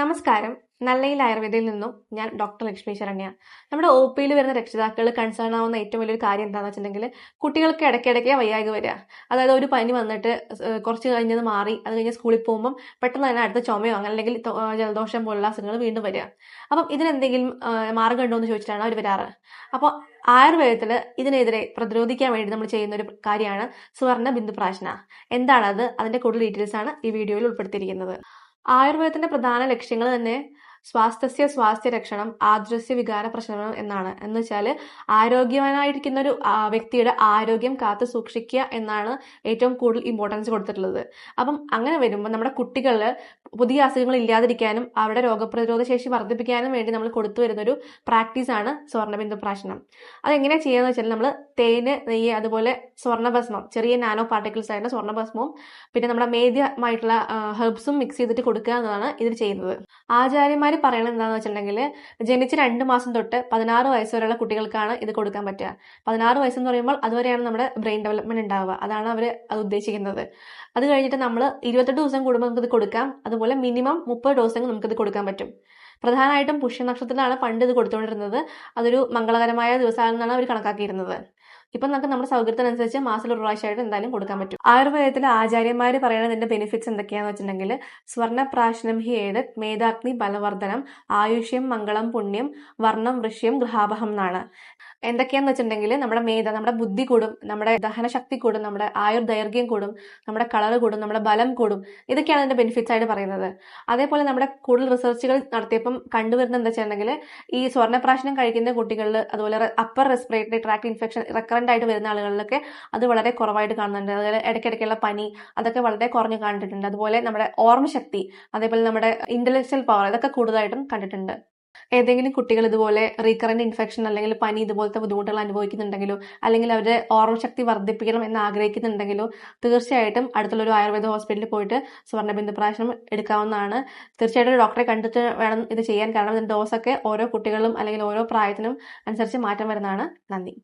നമസ്കാരം. നല്ലയിൽ ആയുർവേദയിൽ നിന്നും ഞാൻ ഡോക്ടർ ലക്ഷ്മി ശരണ്യ. നമ്മുടെ ഒ പിയിൽ വരുന്ന രക്ഷിതാക്കൾ കൺസേൺ ആവുന്ന ഏറ്റവും വലിയൊരു കാര്യം എന്താണെന്ന് വെച്ചിട്ടുണ്ടെങ്കിൽ കുട്ടികൾക്ക് ഇടയ്ക്കിടയ്ക്ക് വയ്യായ്ക വരിക. അതായത് ഒരു പനി വന്നിട്ട് കുറച്ച് കഴിഞ്ഞത് മാറി അത് കഴിഞ്ഞ് സ്കൂളിൽ പോകുമ്പം പെട്ടെന്ന് തന്നെ അടുത്ത ചുമയോ അങ്ങനെ അല്ലെങ്കിൽ ജലദോഷം പോലുള്ള അസുഖങ്ങൾ വീണ്ടും വരിക. അപ്പം ഇതിനെന്തെങ്കിലും മാർഗം മാർഗം ഉണ്ടോ എന്ന് ചോദിച്ചിട്ടാണ് അവർ വരാറ്. അപ്പോൾ ആയുർവേദത്തിൽ ഇതിനെതിരെ പ്രതിരോധിക്കാൻ വേണ്ടി നമ്മൾ ചെയ്യുന്ന ഒരു കാര്യമാണ് സുവർണ ബിന്ദു പ്രാശന. എന്താണത്? അതിന്റെ കൂടുതൽ ഡീറ്റെയിൽസ് ആണ് ഈ വീഡിയോയിൽ ഉൾപ്പെടുത്തിയിരിക്കുന്നത്. ആയുർവേദത്തിന്റെ പ്രധാന ലക്ഷ്യങ്ങൾ തന്നെ സ്വാസ്ഥ്യ സ്വാസ്ഥ്യ രക്ഷണം ആദ്രസ്യ വികാര പ്രശ്നം എന്നാണ്. എന്ന് വെച്ചാൽ ആരോഗ്യവാനായിരിക്കുന്ന ഒരു വ്യക്തിയുടെ ആരോഗ്യം കാത്തു സൂക്ഷിക്കുക എന്നാണ് ഏറ്റവും കൂടുതൽ ഇമ്പോർട്ടൻസ് കൊടുത്തിട്ടുള്ളത്. അപ്പം അങ്ങനെ വരുമ്പോൾ നമ്മുടെ കുട്ടികളിൽ പുതിയ അസുഖങ്ങൾ ഇല്ലാതിരിക്കാനും അവരുടെ രോഗപ്രതിരോധ ശേഷി വർദ്ധിപ്പിക്കാനും വേണ്ടി നമ്മൾ കൊടുത്തു വരുന്നൊരു പ്രാക്ടീസാണ് സ്വർണബിന്ദു പ്രാശനം. അതെങ്ങനെയാണ് എന്ന് വെച്ചാൽ നമ്മൾ തേന് നെയ്യ് അതുപോലെ സ്വർണഭസ്മം ചെറിയ നാനോ പാർട്ടിക്കിൾസ് ആയിരുന്ന സ്വർണഭസ്മവും പിന്നെ നമ്മുടെ മേദ്യമായിട്ടുള്ള ഹെർബ്സും മിക്സ് ചെയ്തിട്ട് കൊടുക്കുക എന്നതാണ് ഇതിൽ ചെയ്യുന്നത്. ആചാര്യന്മാർ പറയണത് എന്താണെന്ന് വെച്ചിട്ടുണ്ടെങ്കിൽ ജനിച്ച് രണ്ട് മാസം തൊട്ട് പതിനാറ് വയസ്സ് വരെയുള്ള കുട്ടികൾക്കാണ് ഇത് കൊടുക്കാൻ പറ്റുക. പതിനാറ് വയസ്സെന്ന് പറയുമ്പോൾ അതുവരെയാണ് നമ്മുടെ ബ്രെയിൻ ഡെവലപ്മെന്റ് ഉണ്ടാവുക. അതാണ് അവർ അത് ഉദ്ദേശിക്കുന്നത്. അത് കഴിഞ്ഞിട്ട് നമ്മൾ ഇരുപത്തെട്ട് ദിവസം കൂടുമ്പോൾ നമുക്കിത് കൊടുക്കാം. അതുപോലെ മിനിമം മുപ്പത് ദിവസം നമുക്കിത് കൊടുക്കാൻ പറ്റും. പ്രധാനമായിട്ടും പുഷ്യ നക്ഷത്രത്തിലാണ് പണ്ട് ഇത് കൊടുത്തുകൊണ്ടിരുന്നത് അതൊരു മംഗളകരമായ ദിവസമാണെന്നാണ് അവർ കണക്കാക്കിയിരുന്നത്. ഇപ്പം നമുക്ക് നമ്മുടെ സൗകര്യത്തിനനുസരിച്ച് മാസത്തിൽ ഒരു പ്രാവശ്യമായിട്ട് എന്തായാലും കൊടുക്കാൻ പറ്റും. ആയുർവേദത്തിലെ ആചാര്യന്മാർ പറയുന്നതിന്റെ ബെനിഫിറ്റ്സ് എന്തൊക്കെയാന്ന് വെച്ചിട്ടുണ്ടെങ്കിൽ സ്വർണപ്രാശനം ഹി ഏത് മേധാഗ്നി ബലവർദ്ധനം ആയുഷ്യം മംഗളം പുണ്യം വർണം വൃഷ്യം ഗൃഹാപഹം എന്നാണ്. എന്തൊക്കെയാന്ന് വെച്ചിട്ടുണ്ടെങ്കിൽ നമ്മുടെ മേധ നമ്മുടെ ബുദ്ധി കൂടും നമ്മുടെ ദഹനശക്തി കൂടും നമ്മുടെ ആയുർദൈർഘ്യം കൂടും നമ്മുടെ കളർ കൂടും നമ്മുടെ ബലം കൂടും. ഇതൊക്കെയാണ് അതിന്റെ ബെനിഫിറ്റ്സ് ആയിട്ട് പറയുന്നത്. അതേപോലെ നമ്മുടെ കൂടുതൽ റിസർച്ചുകൾ നടത്തിയപ്പം കണ്ടുവരുന്നത് എന്താ വെച്ചിട്ടുണ്ടെങ്കിൽ ഈ സ്വർണപ്രാശനം കഴിക്കുന്ന കുട്ടികളിൽ അതുപോലെ upper respiratory tract infection recurrent ആയിട്ട് വരുന്ന ആളുകളിലൊക്കെ അത് വളരെ കുറവായിട്ട് കാണുന്നുണ്ട്. അതുപോലെ ഇടയ്ക്കിടയ്ക്കുള്ള പനി അതൊക്കെ വളരെ കുറഞ്ഞു കണ്ടിട്ടുണ്ട്. അതുപോലെ നമ്മുടെ ഓർമ്മശക്തി അതേപോലെ നമ്മുടെ ഇന്റലക്ച്വൽ പവർ ഇതൊക്കെ കൂടുതലായിട്ടും കണ്ടിട്ടുണ്ട്. ഏതെങ്കിലും കുട്ടികൾ ഇതുപോലെ റീകറന്റ് ഇൻഫെക്ഷൻ അല്ലെങ്കിൽ പനി ഇതുപോലത്തെ ബുദ്ധിമുട്ടുകൾ അനുഭവിക്കുന്നുണ്ടെങ്കിലോ അല്ലെങ്കിൽ അവരുടെ ഓർമ്മശക്തി വർദ്ധിപ്പിക്കണം എന്ന് ആഗ്രഹിക്കുന്നുണ്ടെങ്കിലോ തീർച്ചയായിട്ടും അടുത്തുള്ള ഒരു ആയുർവേദ ഹോസ്പിറ്റലിൽ പോയിട്ട് സ്വർണബിന്ദു പ്രാശനം എടുക്കാവുന്നതാണ്. തീർച്ചയായിട്ടും ഡോക്ടറെ കണ്ടിട്ട് വേണം ഇത് ചെയ്യാൻ. കാരണം ഡോസൊക്കെ ഓരോ കുട്ടികളും അല്ലെങ്കിൽ ഓരോ പ്രായത്തിനും അനുസരിച്ച് മാറ്റം വരുന്നതാണ്. നന്ദി.